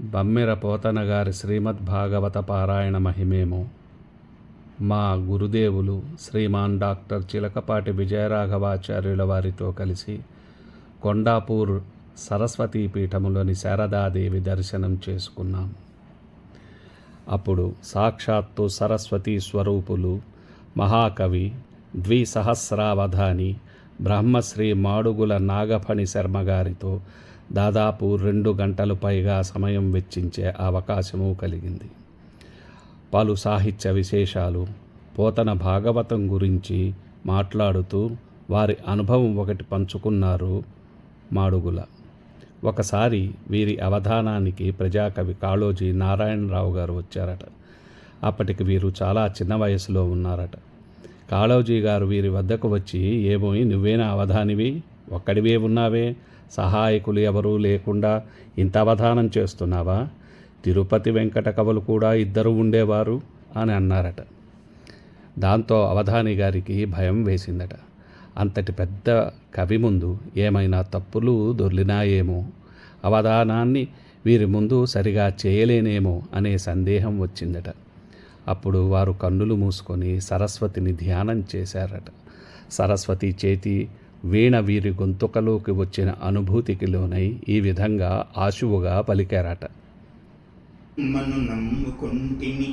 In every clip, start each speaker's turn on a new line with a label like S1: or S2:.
S1: బమ్మెర పోతన గారి శ్రీమద్ భాగవత పారాయణ మహిమేమో. మా గురుదేవులు శ్రీమాన్ డాక్టర్ చిలకపాటి విజయరాఘవాచార్యుల వారితో కలిసి కొండాపూర్ సరస్వతీ పీఠములోని శారదాదేవి దర్శనం చేసుకున్నాం. అప్పుడు సాక్షాత్తు సరస్వతీ స్వరూపులు మహాకవి ద్విసహస్రావధాని బ్రహ్మశ్రీ మాడుగుల నాగఫణి శర్మ గారితో దాదాపు రెండు గంటలు పైగా సమయం వెచ్చించే అవకాశము కలిగింది. పలు సాహిత్య విశేషాలు పోతన భాగవతం గురించి మాట్లాడుతూ వారి అనుభవం ఒకటి పంచుకున్నారు మాడుగుల. ఒకసారి వీరి అవధానానికి ప్రజాకవి కాళోజీ నారాయణరావు గారు వచ్చారట. అప్పటికి వీరు చాలా చిన్న వయసులో ఉన్నారట. కాళోజీ గారు వీరి వద్దకు వచ్చి ఏమోయి నువ్వేనా అవధానివి? ఒక్కడివే ఉన్నావే? సహాయకులు ఎవరూ లేకుండా ఇంత అవధానం చేస్తున్నావా? తిరుపతి వెంకట కవులు కూడా ఇద్దరు ఉండేవారు అని అన్నారట. దాంతో అవధాని గారికి భయం వేసిందట. అంతటి పెద్ద కవి ముందు ఏమైనా తప్పులు దొర్లినాయేమో అవధానాన్ని వీరి ముందు సరిగా చేయలేనేమో అనే సందేహం వచ్చిందట. అప్పుడు వారు కన్నులు మూసుకొని సరస్వతిని ధ్యానం చేశారట. సరస్వతి చేతి వీణ వీరి గొంతుకలోకి వచ్చిన అనుభూతికి లోనై ఈ విధంగా ఆశువుగా పలికారట.
S2: మను నమ్ముకుంటిని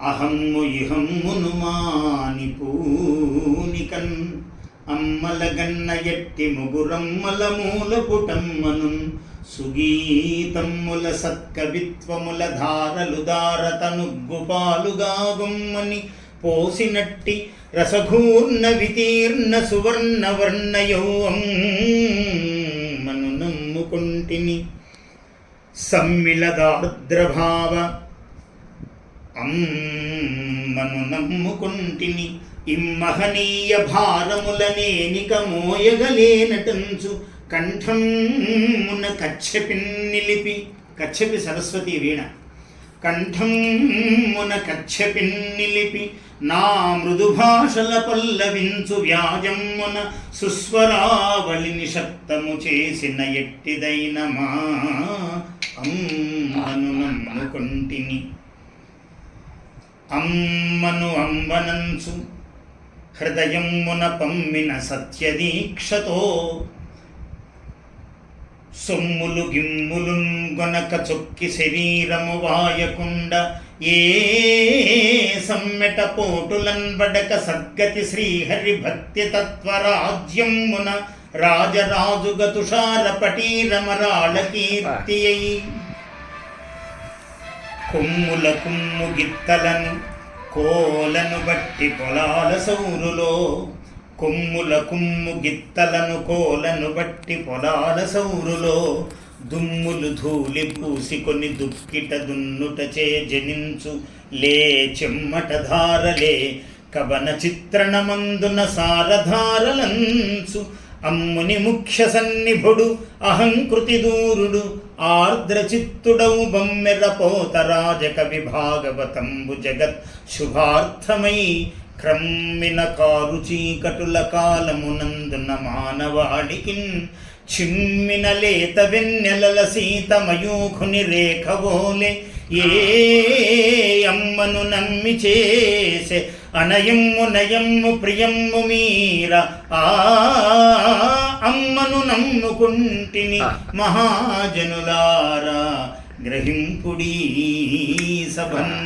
S2: అహమ్ము ఇహమ్మును మాని పూనికన్ అమ్మలగన్న ఎట్టి ముగురమ్మల మూల పుటమ్మను సుగీతమ్ముల సత్కవిత్వముల ధారలు దారతనుగ్గుపాలుగా గుమ్మని పోసినట్టి రసఘూర్ణ వితీర్ణ సువర్ణ వర్ణయౌవం మను నమ్ముకుంటిని. సమ్మిళదార్ద్రభావ అమ్మను నమ్ముకుంటిని. ఇమ్మహనీయ భారములనేనిక మోయగలేనటంచు కంఠమున కచ్చపి నిలిపి కచ్చపి సరస్వతి వీణ. కంఠమున కచ్చపి నిలిపి నా మృదు భాషల పల్లవించు వ్యాజమ్మున సుస్వరావళి నిషక్తము చేసిన ఎట్టిదైన మా అమ్మను నమ్ముకొంటిని. అమ్మను అంబనంచు హృదయమున పమ్మిన సత్యదీక్షతో సొమ్ములు గిమ్ములు గొనక చొక్కి శరీరము వాయకుండ. ఏ సమ్మెట పోటులన్ బడక సద్గతి శ్రీహరి భక్తి తత్వరాజ్యమున. రాజరాజుగ తుషార పటీరమరాళ కీర్తి అయి కొమ్ముల కుమ్ము గిత్తలను కోలను బట్టి పొలాల సౌరులో. కొమ్ముల కుమ్ము గిత్తలను కోలను బట్టి పొలాల సౌరులో దుమ్ములు ధూళి పూసికొని దుక్కిట దున్నుటచే జనించు లే చెమ్మట ధారలే కవన చిత్రణమందున సారధారలంచు. అమ్ముని ముఖ్య సన్నిభుడు అహంకృతి దూరుడు ఆర్ద్రచిత్తుడౌ బొమ్మెర పోత రాజక విభాగవతంబు జగత్ శుభార్థమై క్రమ్మిన కారు చీకటుల కాలమునందున మానవాళికి చిమ్మిన లేత వెన్నెలల సీతమయూఖుని రేఖవోలే ఏ అమ్మను నమ్మి చేసే అనయమ్ము నయమ్ము ప్రియమ్ము మీర. ఆ అమ్మను నమ్ముకుంటిని మహాజనులారా. గ్రహింపుడీ సభన్